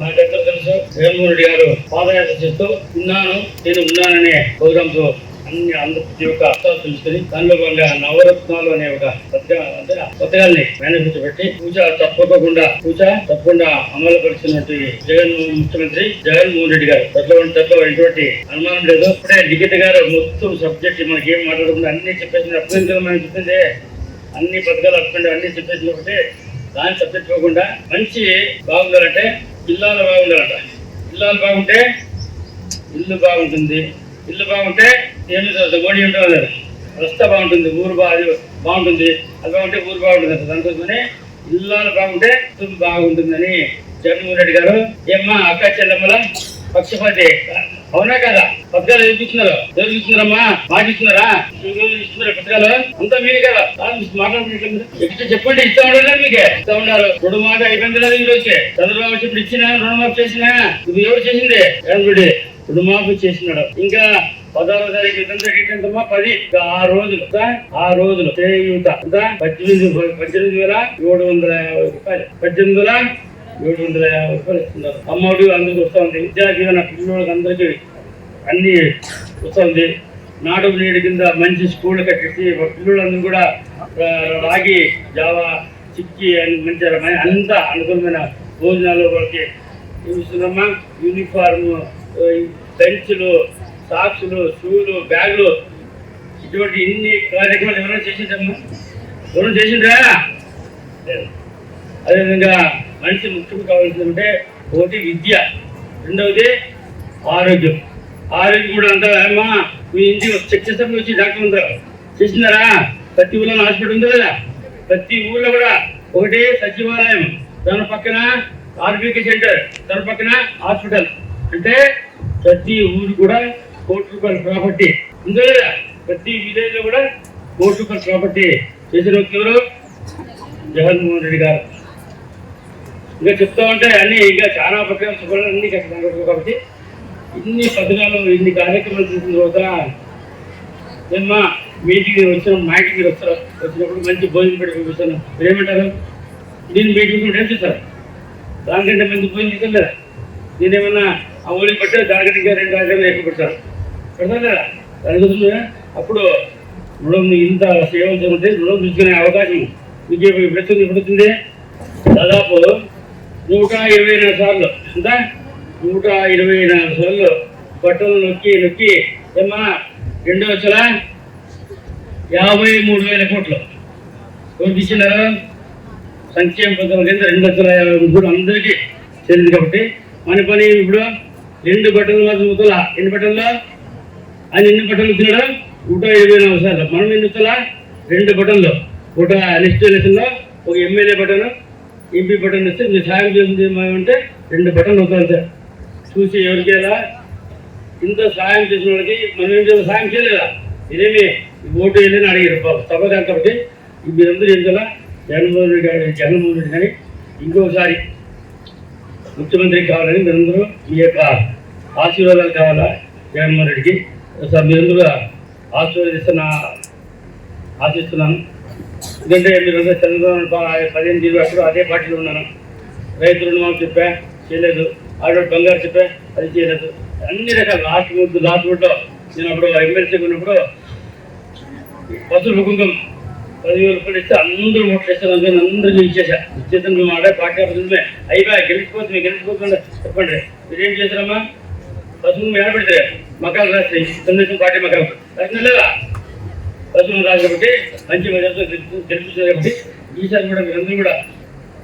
నాకెంతో తెలుసు? జగన్మోహన్ గారు పాదయాత్ర చేస్తూ ఉన్నాను నేను ఉన్నాననే గౌరవంతో అన్ని అందరి ప్రతి ఒక్క అర్థాలు తెలుసుకుని దానిలో భాగంగా నవరత్నాలు అనే ఒక పథకం అంటే పథకాల్ని పెట్టి పూజ తప్పకుండా పూజ తప్పకుండా అమలు పరిచినటువంటి జగన్ ముఖ్యమంత్రి జగన్మోహన్ రెడ్డి గారు. దాంట్లో దాంట్లో ఎటువంటి అనుమానం లేదు. ఇప్పుడే లిఖిత గారు మొత్తం సబ్జెక్ట్ మనకి ఏం మాట్లాడకుండా అన్ని చెప్పేసి అర్థం మనం చెప్పింది అన్ని పథకాలు అర్థం అన్ని చెప్పేసి ఒకటి. దాన్ని సబ్జెక్ట్ పోకుండా మంచి బాగుండాలంటే పిల్లలు బాగుండాలంట. పిల్లలు బాగుంటే ఇల్లు బాగుంటుంది. ఇల్లు బాగుంటే ఏమి ఓడి ఉంటుంది రస్తా బాగుంటుంది ఊరు బా బాగుంటుంది. అది బాగుంటే ఊరు బాగుంటుంది అంట. దానికోసమని ఇల్లాలు బాగుంటే బాగుంటుందని జగన్మోహన్ రెడ్డి గారు ఏమ్మా అక్క చెల్లెమ్మల పక్షపాతి. అవునా కదా? పథకాలు ఎవరు చదివిస్తున్నారమ్మా ఎవరు ఇస్తున్నారమ్మా? మాకు ఇస్తున్నారా? ఇస్తున్నారు పథకాలు. అంతా మీరే కదా మాట్లాడుతున్నారు ఎక్స్ట్రా చెప్పండి ఇస్తా ఉండాలి మీకే? ఇస్తా ఉన్నారు. రెండు మాట ఐదు కదా ఈ చంద్రబాబు ఇప్పుడు ఇచ్చినా రుణమాఫీ చేసినా ఇది ఎవరు చేసింది? జగన్మోహన్ రుణమాఫీ చేసినాడు. ఇంకా పదహారో తారీఖు ఎంతమ్మా? పది. ఇంకా ఆ రోజులు ఆ? రోజులు. చేయూత పద్దెనిమిది పద్దెనిమిది వేల ఏడు వందల రూపాయలు. పద్దెనిమిది వేల ఏడు వందల యాభై రూపాయలు ఇస్తున్నారు. అమ్మఒడి అందుకు వస్తుంది. విద్యా దీవెన పిల్లలకి అందరికీ అన్నీ వస్తుంది. నాడు నీడి కింద మంచి స్కూల్ కట్టేసి పిల్లలందరూ కూడా రాగి జావా చిక్కి అని మంచి అంత అనుకూలమైన భోజనాలు వాళ్ళకి చూస్తున్నామా యూనిఫార్మ్ బెంచ్లు సాక్స్లు షూలు బ్యాగులు ఇటువంటి ఇన్ని కార్యక్రమాలు ఎవరైనా చేసిందమ్మా ఎవరైనా చేసిండ్రా? అదేవిధంగా మనిషి ముఖ్యం కావాల్సిందంటే ఒకటి విద్య. రెండవది ఆరోగ్యం. ఆరోగ్యం కూడా అంటారు అమ్మా మీ ఇంటికి చెక్ వచ్చి డాక్టర్ ఉంటారు. చేసినారా? ప్రతి ఊళ్ళో హాస్పిటల్ ఉంది కదా? ప్రతి ఊళ్ళో కూడా ఒకటి సచివాలయం. దాని పక్కన ఆర్బీకే సెంటర్ దాని పక్కన హాస్పిటల్. అంటే ప్రతి ఊరు కూడా కోటి రూపాయల ప్రాపర్టీ. ఉంది కదా ప్రతి విలేజ్లో కూడా కోటి రూపాయల ప్రాపర్టీ. చేసిన వ్యక్తి ఎవరు? జగన్మోహన్ రెడ్డి గారు. ఇంకా చెప్తా ఉంటే అన్ని ఇంకా చాలా పథకాలు శుభ్రంగా అన్ని కట్టినారు కాబట్టి ఇన్ని పథకాలు ఇన్ని కార్యక్రమాలు చేసిన తర్వాత ఏమ్మా మీటింగ్ వచ్చిన మా ఇంటికి మీరు వస్తారు వచ్చినప్పుడు మంచి భోజనం పెట్టి పంపిస్తాను ఏమంటారు నేను మీటింగ్ కూడా ఏం చేస్తారు దానికంటే మంచి భోజనం తీసుకెళ్ళారా నేనేమన్నా ఆ ఊరికి పట్టే దానికంటే ఇంకా రెండు రాజ్యాలు ఎక్కువ పెడతారు పెడతారు కదా? దానికోసం అప్పుడు రుణం ఇంత సేవలు జరుగుతే రుణం తీసుకునే అవకాశం మీకు ఇప్పుడు ఎప్పుడు దాదాపు నూట ఇరవై నాలుగు సార్లు. ఎంత? నూట ఇరవై నాలుగు సార్లు. బట్టలు నొక్కి నొక్కి ఏమ్మా రెండు లక్షల యాభై మూడు వేల కోట్లు. ఎవరు సంక్షేమ పథకం కింద రెండు లక్షల యాభై మూడు అందరికీ చెల్లింది కాబట్టి. మన పని ఇప్పుడు? రెండు బట్టలు మాత్రం ముద్దల ఎన్ని బట్టల్లో? ఆయన ఎన్ని బట్టలు ఇచ్చినాడు నూట ఇరవై నాలుగు సార్లు. మనం ఎన్ని వచ్చలా రెండు బట్టలు ఒక నెక్స్ట్ ఎలక్షన్లో ఒక ఎమ్మెల్యే బటన్ ఈపీ బటన్ ఇస్తే మీరు సాయం చేసింది ఏమంటే రెండు బటన్లు అవుతాయి సార్ చూసి ఎవరికేలా ఇంత సాయం చేసిన వాళ్ళకి మనం ఏం చేయాలి? సాయం చేయలేదా? ఇదేమి? ఓటు వేయాలని అడిగారు. బాబు సభ కాబట్టి మీరందరూ ఏం చేయాలా? జగన్మోహన్ రెడ్డి గారు జగన్మోహన్ రెడ్డి గారి ఇంకోసారి ముఖ్యమంత్రి కావాలని మీరందరూ మీ యొక్క ఆశీర్వాదాలు కావాలా జగన్మోహన్ రెడ్డికి? సార్ మీరందరూ ఆశీర్వదిస్తున్న ఆశిస్తున్నాను. ఎందుకంటే మీరు చంద్రబాబు పదిహేను ఇరవై అప్పుడు అదే పార్టీలో ఉన్నాను. రైతు రుణమాఫీ చెప్పా చేయలేదు. ఆడవాడు బంగారు చెప్పా అది చేయలేదు. అన్ని రకాల లాస్ట్ ముందు లాస్ట్ ముడ్లో నేను అప్పుడు ఎమ్మెల్సీకి ఉన్నప్పుడు పసులు కుంకుమ పదివేల రూపాయలు ఇస్తే అందరూ ఓట్లు ఇస్తారు అందుకని అందరికీ ఇచ్చేసా ఇచ్చేసాను మేము ఆడే పార్టీ ఆఫీసులమే. అయిపోయా గెలిచిపోతుంది మీరు గెలిచిపోతుండే చెప్పండి. మీరేం చేశారమ్మా? బస్సు ఏడ పెడతారు మకాలు రాస్తాయి. సందేశం పార్టీ మకాలు. రాసిన లేదా? బస్సు రాదు కాబట్టి మంచి మెజార్టీతో తెలుస్తుంది గెలిపిస్తారు కాబట్టి ఈసారి కూడా మీరందరూ కూడా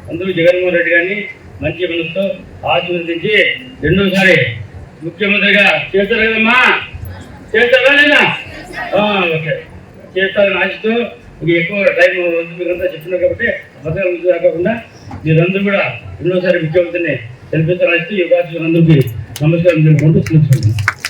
అందరూ జగన్మోహన్ రెడ్డి గారిని మంచి మనసుతో ఆశీర్వదించి రెండోసారి ముఖ్యమంత్రిగా చేస్తారు కదమ్మా? చేస్తారా లేదా? ఓకే. చేస్తారని ఆశతో మీకు ఎక్కువ టైం వద్దు మీరంతా చెప్తున్నారు కాబట్టి పథకాల గురించి కాకుండా మీరందరూ కూడా రెండోసారి ముఖ్యమంత్రిని తెలిపిస్తారని ఆశిస్తూ ఈ అవకాశం అందరికీ నమస్కారం తెలుపుకుంటూ తెలుసుకుంటున్నాను